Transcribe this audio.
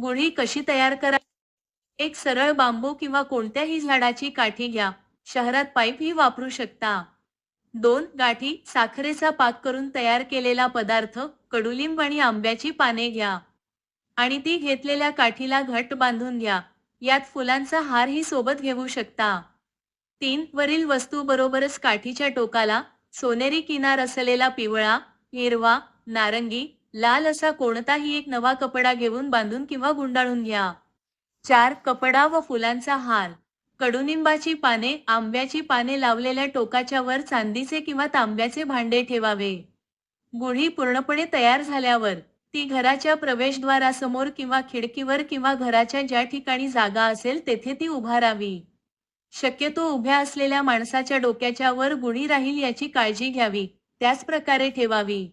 गुढी कशी तयार करा? एक सरळ बांबू किंवा कोणत्याही झाडाची काठी घ्या. शहरात पाईपही वापरू शकता. दोन गाठी साखरेचा पाक करून तयार केलेला पदार्थ कडुलिंब आणि आंब्याची पाने घ्या. आणि ती घेतलेल्या काठीला घट्ट बांधून घ्या. यात फुलांचा हारही सोबत घेऊ शकता. तीन वरील वस्तू बरोबरच काठीच्या टोकाला सोनेरी किनार असलेला पिवळा हिरवा नारंगी लाल असा कोणताही एक नवा कपडा घेऊन बांधून किंवा गुंडाळून घ्या. चार कपडा व फुलांचा हार. कडुनिंबाची पाने आंब्याची पाने लावलेल्या टोकाच्या वर चांदीचे किंवा तांब्याचे भांडे ठेवावे. गुढी पूर्णपणे तयार झाल्यावर ती घराच्या प्रवेशद्वारासमोर किंवा खिडकीवर किंवा घराच्या ज्या ठिकाणी जागा असेल तेथे ती उभारावी. शक्यतो उभ्या असलेल्या माणसाच्या डोक्याच्या वर गुढी राहील याची काळजी घ्यावी त्याच प्रकारे ठेवावी.